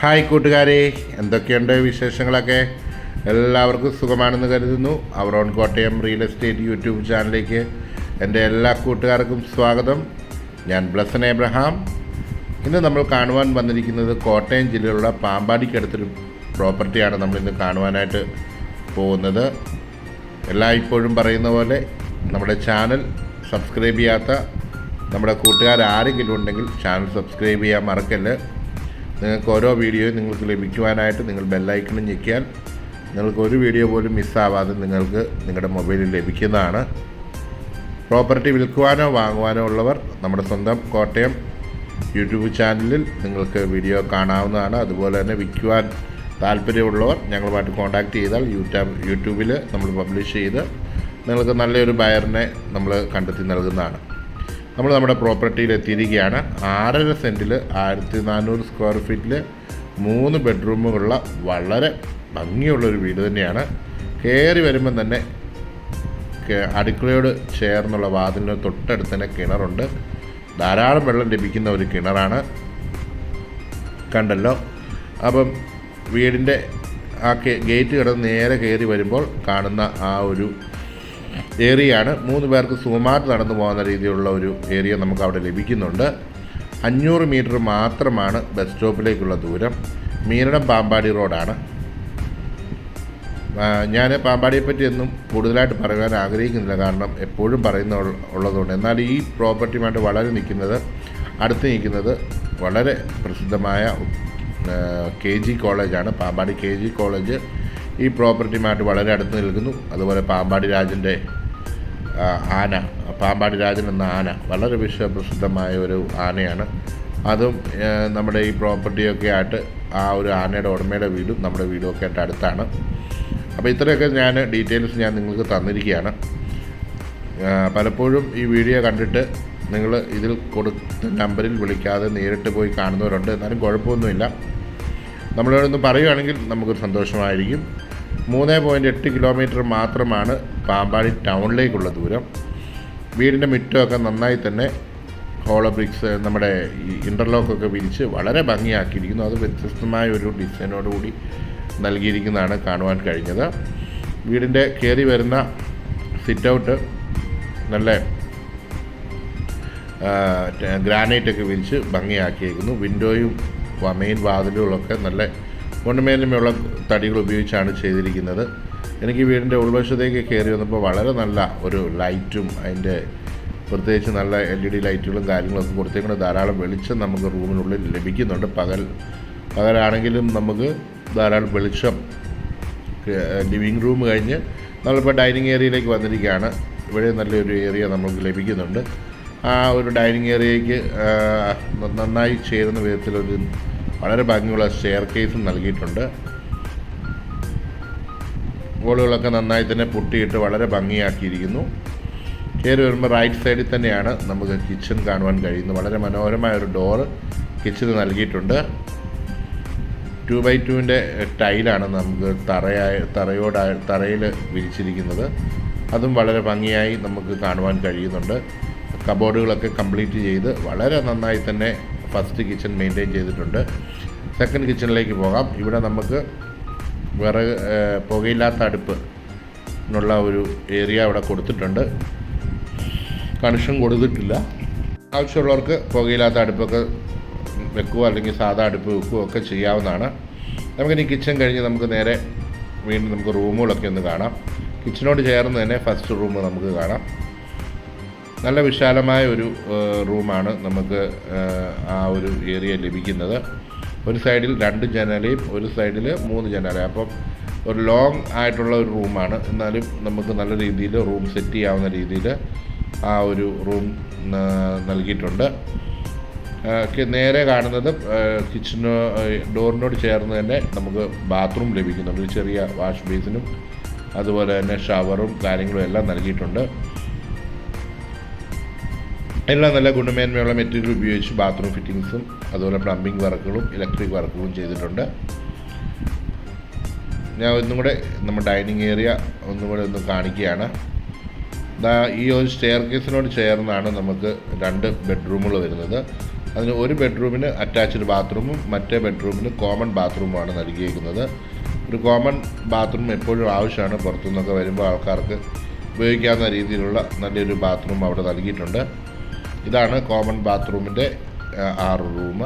Hi കൂട്ടുകാരെ എന്തൊക്കെയുണ്ട് വിശേഷങ്ങളൊക്കെ? എല്ലാവർക്കും സുഖമാണെന്ന് കരുതുന്നു. Avaron Kottayam real estate YouTube ചാനലിലേക്ക് എന്റെ എല്ലാ കൂട്ടുകാർക്കും സ്വാഗതം. ഞാൻ ബ്ലസൻ എബ്രഹാം ഇന്ന് നമ്മൾ കാണുവാൻ വന്നിരിക്കുന്നത് കോട്ടയം ജില്ലയിലുള്ള പാമ്പാടിക്കടുത്തൊരു പ്രോപ്പർട്ടിയാണ് നമ്മളിന്ന് കാണുവാനായിട്ട് പോകുന്നത്. എല്ലാ ഇപ്പോഴും പറയുന്ന പോലെ നമ്മുടെ ചാനൽ സബ്സ്ക്രൈബ് ചെയ്യാത്ത നമ്മുടെ കൂട്ടുകാർ ആരെങ്കിലും ഉണ്ടെങ്കിൽ ചാനൽ സബ്സ്ക്രൈബ് ചെയ്യാൻ മറക്കല്ല്. നിങ്ങൾക്ക് ഓരോ വീഡിയോയും നിങ്ങൾക്ക് ലഭിക്കുവാനായിട്ട് നിങ്ങൾ ബെല്ലൈക്കണും ഞെക്കിയാൽ നിങ്ങൾക്ക് ഒരു വീഡിയോ പോലും മിസ്സാവാതെ നിങ്ങൾക്ക് നിങ്ങളുടെ മൊബൈലിൽ ലഭിക്കുന്നതാണ്. പ്രോപ്പർട്ടി വിൽക്കുവാനോ വാങ്ങുവാനോ ഉള്ളവർ നമ്മുടെ സ്വന്തം കോട്ടയം യൂട്യൂബ് ചാനലിൽ നിങ്ങൾക്ക് വീഡിയോ കാണാവുന്നതാണ്. അതുപോലെ തന്നെ വിൽക്കുവാൻ താല്പര്യമുള്ളവർ ഞങ്ങളുമായിട്ട് കോൺടാക്റ്റ് ചെയ്താൽ യൂട്യൂബ് യൂട്യൂബിൽ നമ്മൾ പബ്ലിഷ് ചെയ്ത് നിങ്ങൾക്ക് നല്ലൊരു ബയറിനെ നമ്മൾ കണ്ടെത്തി നൽകുന്നതാണ്. നമ്മൾ നമ്മുടെ പ്രോപ്പർട്ടിയിൽ എത്തിയിരിക്കുകയാണ് ആറര സെന്റിൽ ആയിരത്തി നാനൂറ് സ്ക്വയർ ഫീറ്റിൽ മൂന്ന് ബെഡ്റൂമുകളുള്ള വളരെ ഭംഗിയുള്ളൊരു വീട് തന്നെയാണ്. കയറി വരുമ്പം തന്നെ അടുക്കളയോട് ചേർന്നുള്ള വാതിലിന് തൊട്ടടുത്ത് തന്നെ കിണറുണ്ട്. ധാരാളം വെള്ളം ലഭിക്കുന്ന ഒരു കിണറാണ്. കണ്ടല്ലോ? അപ്പം വീടിന്റെ ആ ഗേറ്റ് കിടന്ന് നേരെ കയറി വരുമ്പോൾ കാണുന്ന ആ ഒരു ഏരിയയാണ് മൂന്ന് പേർക്ക് സുഖമായിട്ട് നടന്നു പോകുന്ന രീതിയിലുള്ള ഒരു ഏരിയ നമുക്ക് അവിടെ ലഭിക്കുന്നുണ്ട്. അഞ്ഞൂറ് മീറ്റർ മാത്രമാണ് ബസ് സ്റ്റോപ്പിലേക്കുള്ള ദൂരം. മീനടം പാമ്പാടി റോഡാണ്. ഞാൻ പാമ്പാടിയെ പറ്റി ഒന്നും കൂടുതലായിട്ട് പറയാൻ ആഗ്രഹിക്കുന്നില്ല. കാരണം എപ്പോഴും പറയുന്ന ഉള്ളതുകൊണ്ട്. എന്നാൽ ഈ പ്രോപ്പർട്ടിയുമായിട്ട് വളരെ നിൽക്കുന്നത് അടുത്ത് നിൽക്കുന്നത് വളരെ പ്രസിദ്ധമായ കെ ജി കോളേജാണ്. പാമ്പാടി കെ ജി കോളേജ് ഈ പ്രോപ്പർട്ടിയുമായിട്ട് വളരെ അടുത്ത് നിൽക്കുന്നു. അതുപോലെ പാമ്പാടി രാജന്റെ ആന പാമ്പാടി രാജൻ എന്ന ആന. വളരെ വിശ്വപ്രസിദ്ധമായ ഒരു ആനയാണ്. അതും നമ്മുടെ ഈ പ്രോപ്പർട്ടിയൊക്കെ ആയിട്ട് ആ ഒരു ആനയുടെ ഉടമയുടെ വീടും നമ്മുടെ വീടും ഒക്കെ ആയിട്ട് അടുത്താണ്. അപ്പോൾ ഇത്രയൊക്കെ ഞാൻ ഡീറ്റെയിൽസ് ഞാൻ നിങ്ങൾക്ക് തന്നിരിക്കുകയാണ്. പലപ്പോഴും ഈ വീഡിയോ കണ്ടിട്ട് നിങ്ങൾ ഇതിൽ കൊടുത്ത നമ്പറിൽ വിളിക്കാതെ നേരിട്ട് പോയി കാണുന്നവരുണ്ട്. എന്നാലും കുഴപ്പമൊന്നുമില്ല. നമ്മളോടൊന്ന് പറയുകയാണെങ്കിൽ നമുക്കൊരു സന്തോഷമായിരിക്കും. മൂന്ന് പോയിന്റ് എട്ട് കിലോമീറ്റർ മാത്രമാണ് പാമ്പാടി ടൗണിലേക്കുള്ള ദൂരം. വീടിന്റെ മുറ്റമൊക്കെ നന്നായി തന്നെ ഹോളോ ബ്രിക്സ് നമ്മുടെ ഈ ഇന്റർലോക്കൊക്കെ വിരിച്ച് വളരെ ഭംഗിയാക്കിയിരിക്കുന്നു. അത് വ്യത്യസ്തമായ ഒരു ഡിസൈനോടുകൂടി നൽകിയിരിക്കുന്നതാണ് കാണുവാൻ കഴിഞ്ഞത്. വീടിന്റെ കയറി വരുന്ന സിറ്റ് ഔട്ട് നല്ല ഗ്രാനൈറ്റൊക്കെ വിരിച്ച് ഭംഗിയാക്കിയേക്കുന്നു വിൻഡോയും മെയിൻ വാതിലുകളൊക്കെ നല്ല ഗുണമേന്മയുള്ള തടികൾ ഉപയോഗിച്ചാണ് ചെയ്തിരിക്കുന്നത്. എനിക്ക് വീടിന്റെ ഉൾവശത്തേക്ക് കയറി വന്നപ്പോൾ വളരെ നല്ല ഒരു ലൈറ്റും അതിന്റെ പ്രത്യേകിച്ച് നല്ല എൽ ഇ ഡി ലൈറ്റുകളും കാര്യങ്ങളൊക്കെ കൊടുത്തേക്കൊണ്ട് ധാരാളം വെളിച്ചം നമുക്ക് റൂമിനുള്ളിൽ ലഭിക്കുന്നുണ്ട്. പകൽ പകലാണെങ്കിലും നമുക്ക് ധാരാളം വെളിച്ചം ലിവിങ് റൂം കഴിഞ്ഞ് നമ്മളിപ്പോൾ ഡൈനിങ് ഏരിയയിലേക്ക് വന്നിരിക്കുകയാണ്. ഇവിടെ നല്ലൊരു ഏരിയ നമുക്ക് ലഭിക്കുന്നുണ്ട്. ആ ഒരു ഡൈനിങ് ഏരിയയ്ക്ക് നന്നായി ചേരുന്ന വിധത്തിലൊരു വളരെ ഭംഗിയുള്ള ഷെയർ കേസും നൽകിയിട്ടുണ്ട്. ഗോളുകളൊക്കെ നന്നായി തന്നെ പൊട്ടിയിട്ട് വളരെ ഭംഗിയാക്കിയിരിക്കുന്നു. കയറി വരുമ്പോൾ റൈറ്റ് സൈഡിൽ തന്നെയാണ് നമുക്ക് കിച്ചൺ കാണുവാൻ കഴിയുന്നത്. വളരെ മനോഹരമായ ഒരു ഡോർ കിച്ചന് നൽകിയിട്ടുണ്ട്. ടു ബൈ ടുവിന്റെ ടൈലാണ് നമുക്ക് തറയായ തറയോടായ തറയിൽ വിരിച്ചിരിക്കുന്നത്. അതും വളരെ ഭംഗിയായി നമുക്ക് കാണുവാൻ കഴിയുന്നുണ്ട്. കബോർഡുകളൊക്കെ കംപ്ലീറ്റ് ചെയ്ത് വളരെ നന്നായി തന്നെ ഫസ്റ്റ് കിച്ചൺ മെയിന്റെയിൻ ചെയ്തിട്ടുണ്ട്. സെക്കൻഡ് കിച്ചണിലേക്ക് പോകാം. ഇവിടെ നമുക്ക് വിറക് പുകയില്ലാത്ത അടുപ്പ് എന്നുള്ള ഒരു ഏരിയ ഇവിടെ കൊടുത്തിട്ടുണ്ട്. കണക്ഷൻ കൊടുത്തിട്ടില്ല. ആവശ്യമുള്ളവർക്ക് പുകയില്ലാത്ത അടുപ്പൊക്കെ വെക്കുക അല്ലെങ്കിൽ സാധാ അടുപ്പ് വെക്കുകയോ ഒക്കെ ചെയ്യാവുന്നതാണ്. നമുക്കിനി കിച്ചൺ കഴിഞ്ഞ് നമുക്ക് നേരെ വീണ്ടും നമുക്ക് റൂമുകളൊക്കെ ഒന്ന് കാണാം. കിച്ചനോട് ചേർന്ന് തന്നെ ഫസ്റ്റ് റൂം നമുക്ക് കാണാം. നല്ല വിശാലമായ ഒരു റൂമാണ് നമുക്ക് ആ ഒരു ഏരിയ ലഭിക്കുന്നത്. ഒരു സൈഡിൽ രണ്ട് ജനലയും ഒരു സൈഡിൽ മൂന്ന് ജനലയും. അപ്പം ഒരു ലോങ് ആയിട്ടുള്ള ഒരു റൂമാണ്. എന്നാലും നമുക്ക് നല്ല രീതിയിൽ റൂം സെറ്റ് ചെയ്യാവുന്ന രീതിയിൽ ആ ഒരു റൂം നൽകിയിട്ടുണ്ട്. നേരെ കാണുന്നത് കിച്ചന് ഡോറിനോട് ചേർന്ന് തന്നെ നമുക്ക് ബാത്റൂം ലഭിക്കുന്നുണ്ട്. ചെറിയ വാഷ് ബേസിനും അതുപോലെ തന്നെ ഷവറും കാര്യങ്ങളും എല്ലാം നൽകിയിട്ടുണ്ട്. എല്ലാം നല്ല ഗുണമേന്മയുള്ള മെറ്റീരിയൽ ഉപയോഗിച്ച് ബാത്റൂം ഫിറ്റിങ്സും അതുപോലെ പ്ലംബിംഗ് വർക്കുകളും ഇലക്ട്രിക് വർക്കുകളും ചെയ്തിട്ടുണ്ട്. ഞാൻ ഒന്നും കൂടെ നമ്മുടെ ഡൈനിങ് ഏരിയ ഒന്നും കൂടെ ഒന്ന് കാണിക്കുകയാണ്. ഈ ഒരു സ്റ്റെയർ കേസിനോട് ചേർന്നാണ് നമുക്ക് രണ്ട് ബെഡ്റൂമുകൾ വരുന്നത്. അതിന് ഒരു ബെഡ്റൂമിന് അറ്റാച്ച്ഡ് ബാത്റൂമും മറ്റേ ബെഡ്റൂമിന് കോമൺ ബാത്റൂമുമാണ് നൽകിയിരിക്കുന്നത്. ഒരു കോമൺ ബാത്റൂം എപ്പോഴും ആവശ്യമാണ്. പുറത്തുനിന്നൊക്കെ വരുമ്പോൾ ആൾക്കാർക്ക് ഉപയോഗിക്കാവുന്ന രീതിയിലുള്ള നല്ലൊരു ബാത്റൂം അവിടെ നൽകിയിട്ടുണ്ട്. ഇതാണ് കോമൺ ബാത്റൂമിന്റെ ആറ് റൂം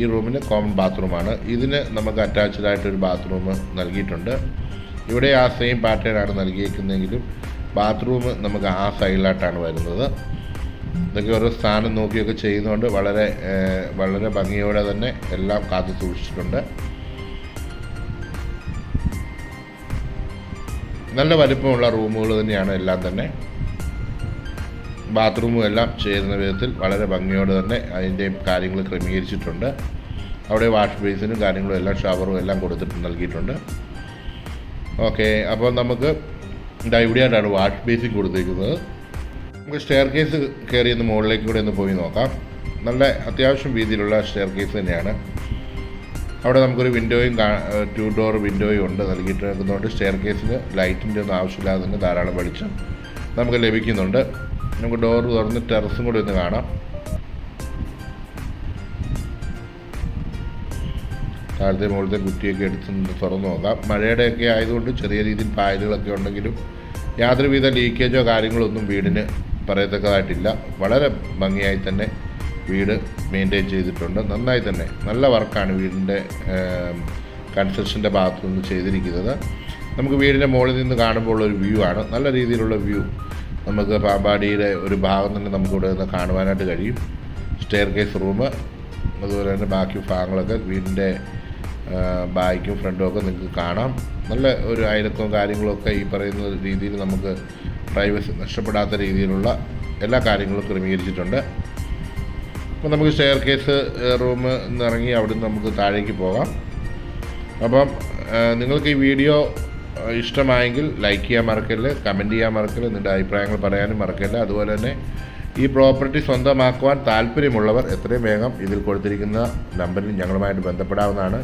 ഈ റൂമിന് കോമൺ ബാത്റൂമാണ് ഇതിന് നമുക്ക് അറ്റാച്ച്ഡ് ആയിട്ടൊരു ബാത്റൂം നൽകിയിട്ടുണ്ട്. ഇവിടെ ആ സെയിം പാറ്റേൺ ആണ് നൽകിയിരിക്കുന്നതെങ്കിലും ബാത്റൂം നമുക്ക് ആ സൈഡിലായിട്ടാണ് വരുന്നത്. ഇതൊക്കെ ഓരോ സ്ഥാനം നോക്കിയൊക്കെ ചെയ്യുന്നതുകൊണ്ട് വളരെ വളരെ ഭംഗിയോടെ തന്നെ എല്ലാം കാത്തു സൂക്ഷിച്ചിട്ടുണ്ട്. നല്ല വലിപ്പമുള്ള റൂമുകൾ തന്നെയാണ് എല്ലാം തന്നെ. ബാത്റൂമും എല്ലാം ചേരുന്ന വിധത്തിൽ വളരെ ഭംഗിയോടെ തന്നെ അതിന്റെ കാര്യങ്ങൾ ക്രമീകരിച്ചിട്ടുണ്ട്. അവിടെ വാഷ് ബേസിനും കാര്യങ്ങളും എല്ലാം ഷവറും എല്ലാം കൊടുത്തിട്ട് നൽകിയിട്ടുണ്ട്. ഓക്കെ അപ്പോൾ നമുക്ക് ഇതാ ഇവിടെയായിട്ടാണ് വാഷ് ബേസിൻ കൊടുത്തിരിക്കുന്നത് നമുക്ക് സ്റ്റെയർ കേസ് കയറി ഒന്ന് മുകളിലേക്ക് കൂടെ ഒന്ന് പോയി നോക്കാം. നല്ല അത്യാവശ്യം രീതിയിലുള്ള സ്റ്റെയർ കേസ് തന്നെയാണ്. അവിടെ നമുക്കൊരു വിൻഡോയും ടു ഡോർ വിൻഡോയും ഉണ്ട് നൽകിയിട്ട് നിൽക്കുന്നതുകൊണ്ട് സ്റ്റെയർ കേസിന് ലൈറ്റിന്റെ ഒന്നും ആവശ്യമില്ലാതെ തന്നെ ധാരാളം വെളിച്ചം നമുക്ക് ലഭിക്കുന്നുണ്ട്. നമുക്ക് ഡോർ തുറന്ന് ടെറസും കൂടി ഒന്ന് കാണാം. താഴത്തെ മുകളിലത്തെ കുറ്റിയൊക്കെ എടുത്ത് തുറന്ന് നോക്കാം. മഴയുടെയൊക്കെ ആയതുകൊണ്ട് ചെറിയ രീതിയിൽ പായലുകളൊക്കെ ഉണ്ടെങ്കിലും യാതൊരുവിധ ലീക്കേജോ കാര്യങ്ങളോ ഒന്നും വീടിന് പറയത്തക്കതായിട്ടില്ല. വളരെ ഭംഗിയായി തന്നെ വീട് മെയിന്റെയിൻ ചെയ്തിട്ടുണ്ട്. നന്നായി തന്നെ. നല്ല വർക്കാണ് വീടിന്റെ കൺസ്ട്രക്ഷന്റെ ഭാഗത്തു നിന്ന് ചെയ്തിരിക്കുന്നത്. നമുക്ക് വീടിന്റെ മുകളിൽ നിന്ന് കാണുമ്പോൾ ഒരു വ്യൂ ആണ്. നല്ല രീതിയിലുള്ള വ്യൂ നമുക്ക് പാമ്പാടിയുടെ ഒരു ഭാഗം തന്നെ നമുക്ക് ഇവിടെ നിന്ന് കാണുവാനായിട്ട് കഴിയും. സ്റ്റെയർ കേസ് റൂം അതുപോലെ തന്നെ ബാക്കി ഭാഗങ്ങളൊക്കെ വീടിന്റെ ബാക്കും ഫ്രണ്ടും ഒക്കെ നിങ്ങൾക്ക് കാണാം. നല്ല ഒരു അയലക്കവും കാര്യങ്ങളൊക്കെ ഈ പറയുന്ന രീതിയിൽ നമുക്ക് പ്രൈവസി നഷ്ടപ്പെടാത്ത രീതിയിലുള്ള എല്ലാ കാര്യങ്ങളും ക്രമീകരിച്ചിട്ടുണ്ട്. അപ്പോൾ നമുക്ക് സ്റ്റെയർ കേസ് റൂം ഇറങ്ങി അവിടെ നിന്ന് നമുക്ക് താഴേക്ക് പോകാം. അപ്പം നിങ്ങൾക്ക് ഈ വീഡിയോ ഇഷ്ടമായെങ്കിൽ ലൈക്ക് ചെയ്യാൻ മറക്കല്ല് കമന്റ് ചെയ്യാൻ മറക്കല്ല് നിങ്ങളുടെ അഭിപ്രായങ്ങൾ പറയാനും മറക്കല്ല അതുപോലെ തന്നെ ഈ പ്രോപ്പർട്ടി സ്വന്തമാക്കുവാൻ താല്പര്യമുള്ളവർ എത്രയും വേഗം ഇതിൽ കൊടുത്തിരിക്കുന്ന നമ്പറിൽ ഞങ്ങളുമായിട്ട് ബന്ധപ്പെടാവുന്നതാണ്.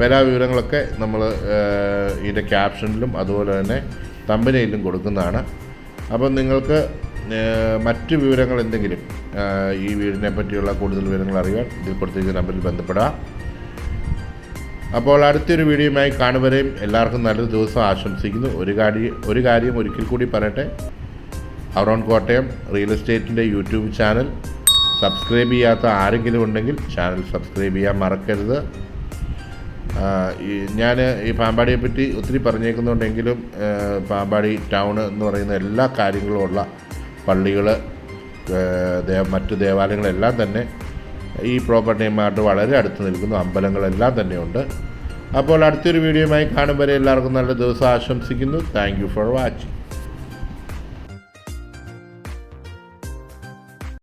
വില വിവരങ്ങളൊക്കെ നമ്മൾ ഇതിന്റെ ക്യാപ്ഷനിലും അതുപോലെ തന്നെ തമ്പനയിലും കൊടുക്കുന്നതാണ്. അപ്പം നിങ്ങൾക്ക് മറ്റ് വിവരങ്ങൾ എന്തെങ്കിലും ഈ വീടിനെ പറ്റിയുള്ള കൂടുതൽ വിവരങ്ങൾ അറിയാൻ ഇതിൽ കൊടുത്തിരിക്കുന്ന നമ്പറിൽ ബന്ധപ്പെടാം. അപ്പോൾ അടുത്തൊരു വീഡിയോയുമായി കാണുവരെയും എല്ലാവർക്കും നല്ലൊരു ദിവസം ആശംസിക്കുന്നു. ഒരു കാര്യം ഒരു കാര്യം ഒരിക്കൽ കൂടി പറയട്ടെ. അവറോൺ കോട്ടയം റിയൽ എസ്റ്റേറ്റിന്റെ യൂട്യൂബ് ചാനൽ. സബ്സ്ക്രൈബ് ചെയ്യാത്ത ആരെങ്കിലും ഉണ്ടെങ്കിൽ ചാനൽ സബ്സ്ക്രൈബ് ചെയ്യാൻ മറക്കരുത്. ഞാൻ ഈ പാമ്പാടിയെ പറ്റി ഒത്തിരി പറഞ്ഞേക്കുന്നുണ്ടെങ്കിലും പാമ്പാടി ടൗൺ എന്ന് പറയുന്ന എല്ലാ കാര്യങ്ങളും ഉള്ള പള്ളികൾ മറ്റു ദേവാലയങ്ങളെല്ലാം തന്നെ ഈ പ്രോപ്പർട്ടിയുമായിട്ട് വളരെ അടുത്ത് നിൽക്കുന്നു. അമ്പലങ്ങളെല്ലാം തന്നെയുണ്ട്. അപ്പോൾ അടുത്തൊരു വീഡിയോയുമായി കാണും വരെ എല്ലാവർക്കും നല്ല ദിവസം ആശംസിക്കുന്നു. Thank for watching